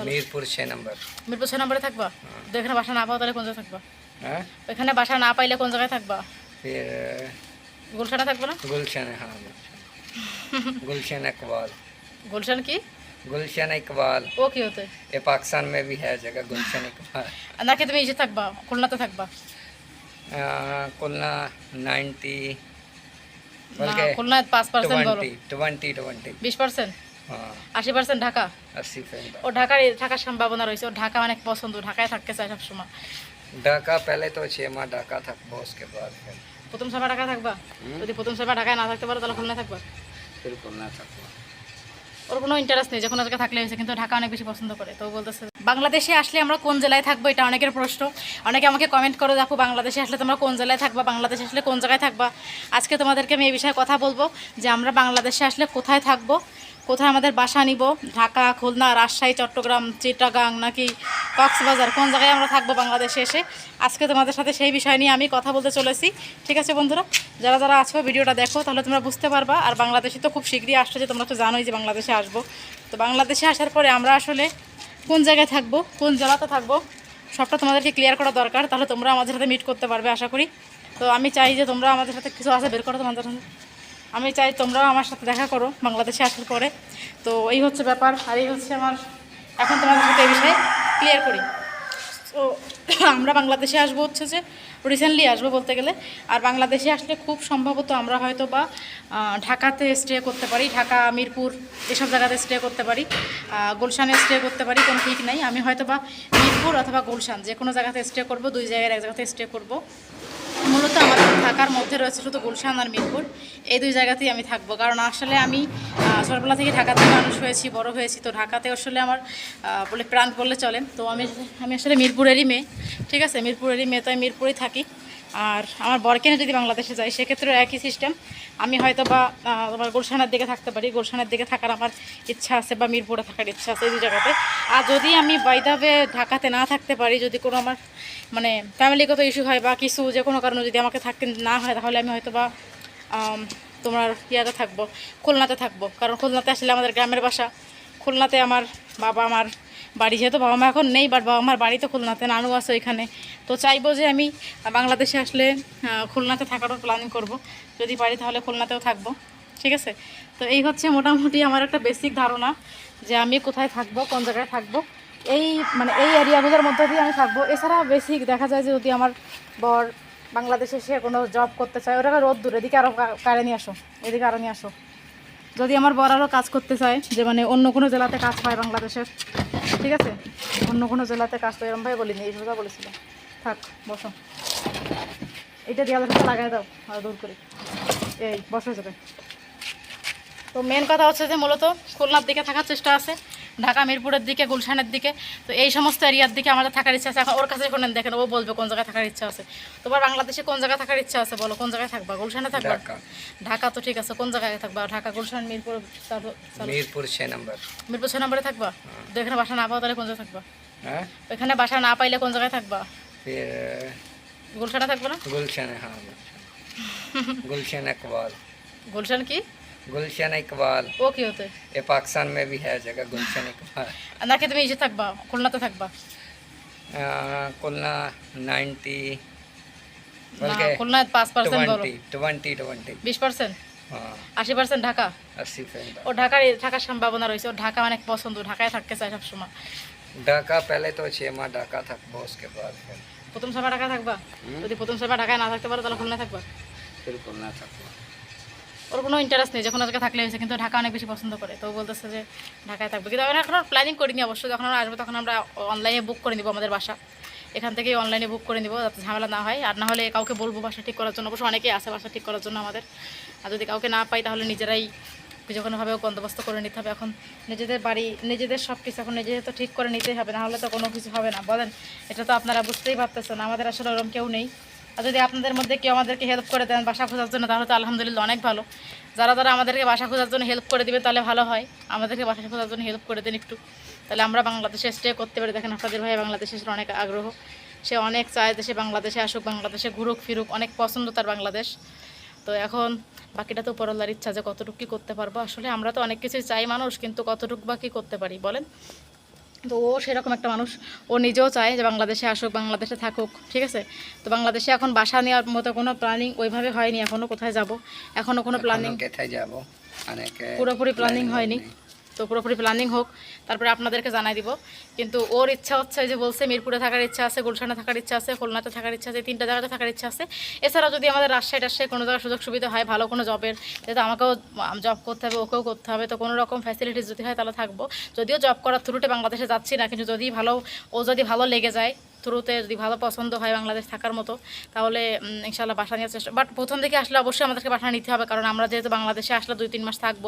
চলো मीरपुर छः नंबर মিরপুর ছয় নম্বরে থাকবা তো এখানে বাসা না পাও তাহলে কোন জায়গায় থাকবা हाँ এখানে বাসা না পাইলে কোন জায়গায় থাকবা फिर গুলশানে থাকবো না गुलशन हाँ गुलशन गुलशन इकबाल গুলশান কি गुलशन इकबाल ও কি হতে ये पाकिस्तान में भी है जगह गुलशन इकबाल নাকি তুমি ইসে থাকবা খুলনাতে থাকবা आ, कुलना नाइन्टी না बल्कि খুলনায় পাঁচ পার্সেন্ট বলো ट्वेंटी ट्वेंटी ट्वेंटी বিশ পার্সেন্ট हाँ আশি পার্সেন্ট ঢাকা अस्सी फैसला ও ঢাকার থাকার সম্ভাবনা রয়েছে ও ঢাকা অনেক পছন্দ ঢাকায় থাকতে চায় সবসময় ढाका पहले तो छः माह ढाका था उसके बाद फिर প্রথম সময় ঢাকায় থাকবা যদি প্রথম সময় ঢাকায় না থাকতে পারো তাহলে খুলনা থাকবা फिर कुलना था ওর কোনো ইন্টারেস্ট নেই যে কোনো জায়গায় থাকলে হয়েছে কিন্তু ঢাকা অনেক বেশি পছন্দ করে তো ও বলতেছে বাংলাদেশে আসলে আমরা কোন জেলায় থাকবো এটা অনেকের প্রশ্ন অনেকে আমাকে কমেন্ট করে দেখো বাংলাদেশে আসলে তোমরা কোন জেলায় থাকবা বাংলাদেশে আসলে কোন জায়গায় থাকবা আজকে তোমাদেরকে আমি এই বিষয়ে কথা বলবো যে আমরা বাংলাদেশে আসলে কোথায় থাকবো কোথায় আমাদের বাসা নিব? ঢাকা, খুলনা, রাজশাহী, চট্টগ্রাম, চিটাগাং নাকি কক্সবাজার? কোন জায়গায় আমরা থাকব বাংলাদেশে এসে? আজকে তোমাদের সাথে সেই বিষয় নিয়ে আমি কথা বলতে চলেছি। ঠিক আছে বন্ধুরা? যারা যারা আছো ভিডিওটা দেখো, তাহলে তোমরা বুঝতে পারবা। আর বাংলাদেশে তো খুব শীঘ্রই আসছে যে তোমরা তো জানোই যে বাংলাদেশে আসব। তো বাংলাদেশে আসার পরে আমরা আসলে কোন জায়গায় থাকব, কোন জেলাতে থাকব, সবটা তোমাদেরকে ক্লিয়ার করা দরকার। তাহলে তোমরা আমাদের সাথে মিট করতে পারবে, আশা করি। তো আমি চাই যে তোমরা আমাদের সাথে কিছু আছে, বের করো তোমাদের সাথে। আমি চাই তোমরাও আমার সাথে দেখা করো, বাংলাদেশে আসার পরে। তো এই হচ্ছে ব্যাপার, আর এই হচ্ছে আমার এখন তোমাদের সাথে এই বিষয়ে ক্লিয়ার করি। তো আমরা বাংলাদেশে আসব হচ্ছে যে রিসেন্টলি আসব বলতে গেলে। আর বাংলাদেশে আসলে খুব সম্ভবত আমরা হয়তো বা ঢাকাতে স্টে করতে পারি, ঢাকা, মিরপুর, এসব জায়গাতে স্টে করতে পারি। গুলশানে স্টে করতে পারি, কোনো ঠিক নেই। আমি হয়তো বা মিরপুর অথবা গুলশান যে কোনো জায়গাতে স্টে করব, দুই জায়গায় এক জায়গাতে স্টে করব। ঢাকার মধ্যে রয়েছে শুধু গুলশান আর মিরপুর। এই দুই জায়গাতেই আমি থাকব। কারণ আসলে আমি ছোটবেলা থেকে ঢাকাতে মানুষ হয়েছি, বড় হয়েছি, তো ঢাকাতে আসলে আমার বলে প্রাণ বললে চলেন তো আমি আমি আসলে মিরপুরেরই মেয়ে, ঠিক আছে? মিরপুরেরই মেয়ে তো আমি মিরপুরেই থাকি। আর আমার বরকেনে যদি বাংলাদেশে যাই সেক্ষেত্রেও একই সিস্টেম আমি হয়তো বা আহ, তোমার গুলশানের দিকে থাকতে পারি। গুলশানের দিকে থাকার আমার ইচ্ছা আছে বা মিরপুরে থাকার ইচ্ছা আছে এই জায়গাতে। আর যদি আমি বাইদাবে ঢাকাতে না থাকতে পারি যদি কোনো আমার মানে ফ্যামিলিগত ইস্যু হয় বা কিছু যে কোনো কারণে যদি আমাকে থাকতে না হয় তাহলে আমি হয়তো বা তোমার ইয়াতে থাকব খুলনাতে থাকব। কারণ খুলনাতে আসলে আমাদের গ্রামের বাসা। খুলনাতে আমার বাবা আমার বাড়ি যেহেতু বাবা মা এখন নেই বাট বাবা মার বাড়ি তো খুলনাতে, নানু আছে ওইখানে। তো চাইব যে আমি বাংলাদেশে আসলে খুলনাতে থাকারও প্ল্যানিং করব। যদি পারি তাহলে খুলনাতেও থাকব। ঠিক আছে? তো এই হচ্ছে মোটামুটি আমার একটা বেসিক ধারণা যে আমি কোথায় থাকব, কোন জায়গায় থাকব। এই মানে এই এরিয়াগুলোর মধ্যে দিয়ে আমি থাকব। এছাড়া বেসিক দেখা যায় যে যদি আমার বর বাংলাদেশে সে কোনো জব করতে চায়, ওরা রোদ দূর, এদিকে আরও কারে নিয়ে আসো, এদিকে আরও নিয়ে আসো। যদি আমার বর আরও কাজ করতে চায়, যে মানে অন্য কোনো জেলাতে কাজ পায় বাংলাদেশের ঠিক আছে? অন্য কোনো জেলাতে কাজ তো এরম ভাই বলিনি, এই সোজা বলেছিল। থাক, বসো। এটা দেওয়ালের সাথে লাগাই দাও, আর দূর করে। এই, বসে যাবে তো মেন কথা হচ্ছে যে মূলত খুলনার দিকে থাকার চেষ্টা আছে। ঢাকা মিরপুরের দিকে গুলশানের দিকে তো এই সমস্ত এরিয়ার দিকে আমাদের থাকার ইচ্ছা আছে। এখন ওর কাছে শোনেন দেখেন ও বলবে কোন জায়গায় থাকার ইচ্ছা আছে। তোমার বাংলাদেশে কোন জায়গায় থাকার ইচ্ছা আছে বলো? কোন জায়গায় থাকবা? গুলশানে থাকবা? ঢাকা। তো ঠিক আছে কোন জায়গায় থাকবা? ঢাকা গুলশান মিরপুর মিরপুর ছয় নম্বর। মিরপুর ছয় নম্বরে থাকবা? হ্যাঁ। তো এখানে বাসা না পাও তাহলে কোন জায়গায় থাকবা? হ্যাঁ? এখানে বাসা না পাইলে কোন জায়গায় থাকবা? গুলশানে থাকবা না? গুলশানে হ্যাঁ গুলশান একবার। গুলশান কি? गुलशन इकबाल ও কি হতে ये पाकिस्तान में भी है जगह गुलशन इकबाल নাকি তুমি ইসে থাকবা খুলনাতে থাকবা आ, कुलना नाइन्टी না बल्कि খুলনায় পাঁচ পার্সেন্ট বলো ट्वेंटी ट्वेंटी ट्वेंटी বিশ পার্সেন্ট हाँ আশি পার্সেন্ট ঢাকা अस्सी फैसला ও ঢাকার থাকার সম্ভাবনা রয়েছে ও ঢাকা অনেক পছন্দ ঢাকায় থাকতে চায় সবসময় ढाका पहले तो छः माह ढाका था उसके बाद फिर প্রথম সময় ঢাকায় থাকবা যদি প্রথম সময় ঢাকায় না থাকতে পারো তাহলে খুলনা থাকবা फिर कुलना था ওর কোনো ইন্টারেস্ট নেই, যখন জায়গায় থাকলে হয়েছে, কিন্তু ঢাকা অনেক বেশি পছন্দ করে। তো বলতেছে যে ঢাকায় থাকবে। কিন্তু আমরা এখন প্ল্যানিং করিনি অবশ্যই যখন আমরা আসব তখন আমরা অনলাইনে বুক করে নিবো আমাদের বাসা। এখান থেকেই অনলাইনে বুক করে নিবো, যাতে ঝামেলা না হয়। আর না হলে কাউকে বলব বাসা ঠিক করার জন্য, অবশ্য অনেকেই আছে বাসা ঠিক করার জন্য আমাদের। আর যদি কাউকে না পাই, তাহলে নিজেরাই যে কোনোভাবে বন্দোবস্ত করে নিতে হবে। এখন নিজেদের বাড়ি, নিজেদের সব কিছু এখন নিজেদের তো ঠিক করে নিতেই হবে, না হলে তো কোনো কিছু হবে না। বলেন, এটা তো আপনারা বুঝতেই পারতেছেন। আমাদের আসলে ওরকম কেউ নেই। আর যদি আপনাদের মধ্যে কেউ আমাদেরকে হেল্প করে দেন বাসা খোঁজার জন্য, তাহলে তো আলহামদুলিল্লাহ অনেক ভালো। যারা যারা আমাদেরকে বাসা খোঁজার জন্য হেল্প করে দিবে, তাহলে ভালো হয়। আমাদেরকে বাসা খোঁজার জন্য হেল্প করে দেন একটু। তাহলে আমরা বাংলাদেশে স্টে করতে পারি। দেখেন আপনাদের ভাই বাংলাদেশে অনেক আগ্রহ। সে অনেক চায় দেশে বাংলাদেশে আসুক, বাংলাদেশে ঘুরুক, ফিরুক। অনেক পছন্দ তার বাংলাদেশ। তো এখন বাকিটা তো পরলার ইচ্ছা যে কতটুকু কী করতে পারব। আসলে আমরা তো অনেক কিছুই চাই মানুষ, কিন্তু কতটুকু বা কী করতে পারি, বলেন? তো ও সেরকম একটা মানুষ। ও নিজেও চায় যে বাংলাদেশে আসুক বাংলাদেশে থাকুক ঠিক আছে? তো বাংলাদেশে এখন বাসা নেওয়ার মতো কোনো প্ল্যানিং ওইভাবে হয়নি এখনও কোথায় যাব? এখনও কোনো প্ল্যানিং কোথায় যাব? পুরোপুরি প্ল্যানিং হয়নি। হয়নি। তো পুরোপুরি প্ল্যানিং হোক, তারপরে আপনাদেরকে জানাই দিব। কিন্তু ওর ইচ্ছা হচ্ছে যে বলছে, মিরপুরে থাকার ইচ্ছা আছে, গুলশানে থাকার ইচ্ছা আছে, খুলনাতে থাকার ইচ্ছা আছে তিনটা জায়গাতে থাকার ইচ্ছা আছে। এছাড়া যদি আমাদের রাজশাহী টাজশাহী কোনো জায়গায় সুযোগ সুবিধা হয়, ভালো কোনো জবের যেহেতু আমাকেও জব করতে হবে, ওকেও করতে হবে, তো কোনো রকম ফ্যাসিলিটিস যদি হয় তাহলে থাকব। যদিও জব করার থ্রুটে বাংলাদেশে যাচ্ছি না, কিন্তু যদি ভালো, ও যদি ভালো লেগে যায় থ্রুতে যদি ভালো পছন্দ হয় বাংলাদেশ থাকার মতো তাহলে ইনশাল্লাহ বাসা নেওয়ার চেষ্টা বাট প্রথম দিকে আসলে অবশ্যই আমাদেরকে বাসা নিতে হবে কারণ আমরা যেহেতু বাংলাদেশে আসলে দুই তিন মাস থাকব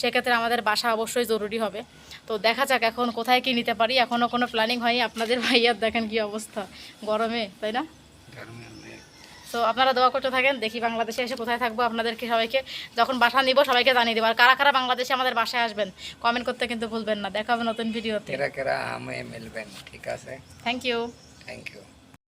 সেক্ষেত্রে আমাদের বাসা অবশ্যই জরুরি হবে। তো দেখা যাক এখন কোথায় কি নিতে পারি এখনও কোনো প্ল্যানিং হয়নি। আপনাদের ভাইয়ার দেখেন কি অবস্থা গরমে তাই না? তো আপনারা দোয়া করতে থাকেন দেখি বাংলাদেশে এসে কোথায় থাকব আপনাদেরকে সবাইকে যখন বাসা নিব সবাইকে জানিয়ে দেবো। আর কারা কারা বাংলাদেশে আমাদের বাসায় আসবেন কমেন্ট করতে কিন্তু ভুলবেন না দেখা হবে নতুন ভিডিওতে কেরা কেরা মিলবেন ঠিক আছে? Thank you thank you